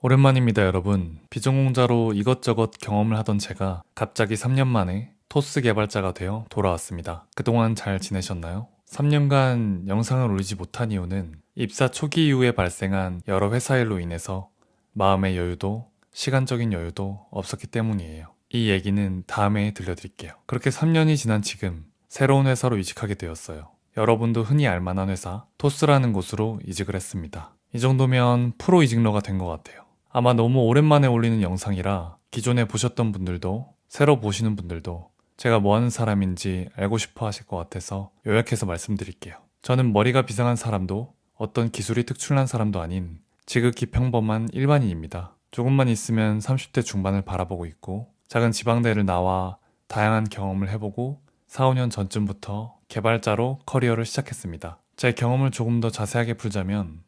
오랜만입니다, 여러분. 비전공자로 이것저것 경험을 하던 제가 갑자기 3년 만에 토스 개발자가 되어 돌아왔습니다. 그동안 잘 지내셨나요? 3년간 영상을 올리지 못한 이유는 입사 초기 이후에 발생한 여러 회사 일로 인해서 마음의 여유도 시간적인 여유도 없었기 때문이에요. 이 얘기는 다음에 들려드릴게요. 그렇게 3년이 지난 지금 새로운 회사로 이직하게 되었어요. 여러분도 흔히 알만한 회사 토스라는 곳으로 이직을 했습니다. 이 정도면 프로 이직러가 된 것 같아요. 아마 너무 오랜만에 올리는 영상이라 기존에 보셨던 분들도 새로 보시는 분들도 제가 뭐 하는 사람인지 알고 싶어 하실 것 같아서 요약해서 말씀드릴게요. 저는 머리가 비상한 사람도 어떤 기술이 특출난 사람도 아닌 지극히 평범한 일반인입니다. 조금만 있으면 30대 중반을 바라보고 있고 작은 지방대를 나와 다양한 경험을 해보고 4, 5년 전쯤부터 개발자로 커리어를 시작했습니다. 제 경험을 조금 더 자세하게 풀자면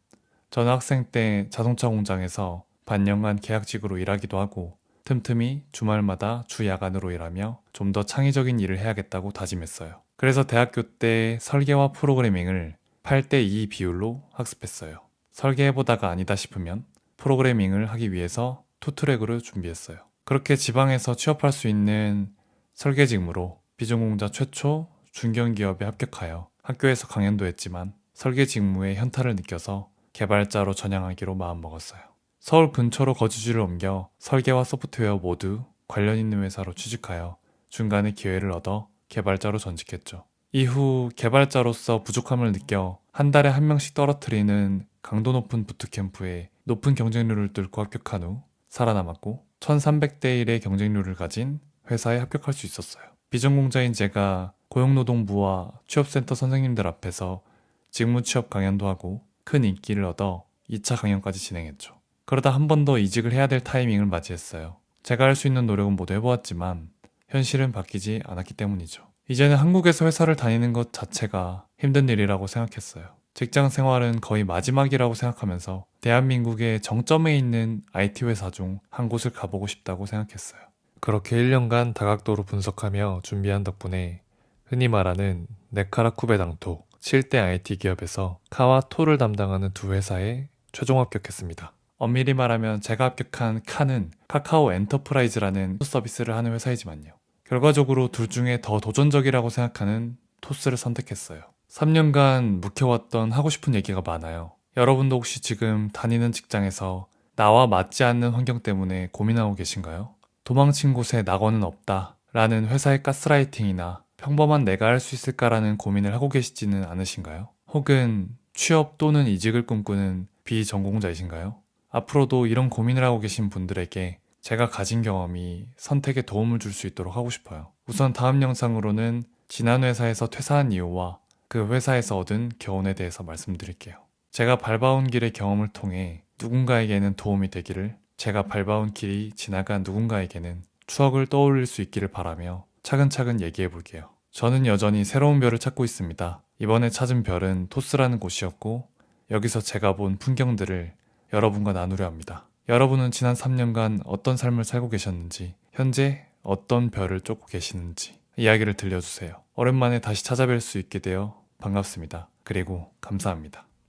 저는 학생 때 자동차 공장에서 반년간 계약직으로 일하기도 하고 틈틈이 주말마다 주 야간으로 일하며 좀 더 창의적인 일을 해야겠다고 다짐했어요. 그래서 대학교 때 설계와 프로그래밍을 8대2 비율로 학습했어요. 설계해보다가 아니다 싶으면 프로그래밍을 하기 위해서 투트랙으로 준비했어요. 그렇게 지방에서 취업할 수 있는 설계 직무로 비전공자 최초 중견기업에 합격하여 학교에서 강연도 했지만 설계 직무의 현타를 느껴서 개발자로 전향하기로 마음먹었어요. 서울 근처로 거주지를 옮겨 설계와 소프트웨어 모두 관련 있는 회사로 취직하여 중간에 기회를 얻어 개발자로 전직했죠. 이후 개발자로서 부족함을 느껴 한 달에 한 명씩 떨어뜨리는 강도 높은 부트캠프에 높은 경쟁률을 뚫고 합격한 후 살아남았고 1300대 1의 경쟁률을 가진 회사에 합격할 수 있었어요. 비전공자인 제가 고용노동부와 취업센터 선생님들 앞에서 직무 취업 강연도 하고 큰 인기를 얻어 2차 강연까지 진행했죠. 그러다 한 번 더 이직을 해야 될 타이밍을 맞이했어요. 제가 할 수 있는 노력은 모두 해보았지만 현실은 바뀌지 않았기 때문이죠. 이제는 한국에서 회사를 다니는 것 자체가 힘든 일이라고 생각했어요. 직장 생활은 거의 마지막이라고 생각하면서 대한민국의 정점에 있는 IT 회사 중 한 곳을 가보고 싶다고 생각했어요. 그렇게 1년간 다각도로 분석하며 준비한 덕분에 흔히 말하는 네카라쿠베 당토 7대 IT 기업에서 카와 토를 담당하는 두 회사에 최종 합격했습니다. 엄밀히 말하면 제가 합격한 카는 카카오 엔터프라이즈라는 서비스를 하는 회사이지만요. 결과적으로 둘 중에 더 도전적이라고 생각하는 토스를 선택했어요. 3년간 묵혀왔던 하고 싶은 얘기가 많아요. 여러분도 혹시 지금 다니는 직장에서 나와 맞지 않는 환경 때문에 고민하고 계신가요? 도망친 곳에 낙원은 없다 라는 회사의 가스라이팅이나 평범한 내가 할 수 있을까라는 고민을 하고 계시지는 않으신가요? 혹은 취업 또는 이직을 꿈꾸는 비전공자이신가요? 앞으로도 이런 고민을 하고 계신 분들에게 제가 가진 경험이 선택에 도움을 줄 수 있도록 하고 싶어요. 우선 다음 영상으로는 지난 회사에서 퇴사한 이유와 그 회사에서 얻은 교훈에 대해서 말씀드릴게요. 제가 밟아온 길의 경험을 통해 누군가에게는 도움이 되기를 제가 밟아온 길이 지나간 누군가에게는 추억을 떠올릴 수 있기를 바라며 차근차근 얘기해 볼게요. 저는 여전히 새로운 별을 찾고 있습니다. 이번에 찾은 별은 토스라는 곳이었고 여기서 제가 본 풍경들을 여러분과 나누려 합니다. 여러분은 지난 3년간 어떤 삶을 살고 계셨는지, 현재 어떤 별을 쫓고 계시는지 이야기를 들려주세요. 오랜만에 다시 찾아뵐 수 있게 되어 반갑습니다. 그리고 감사합니다.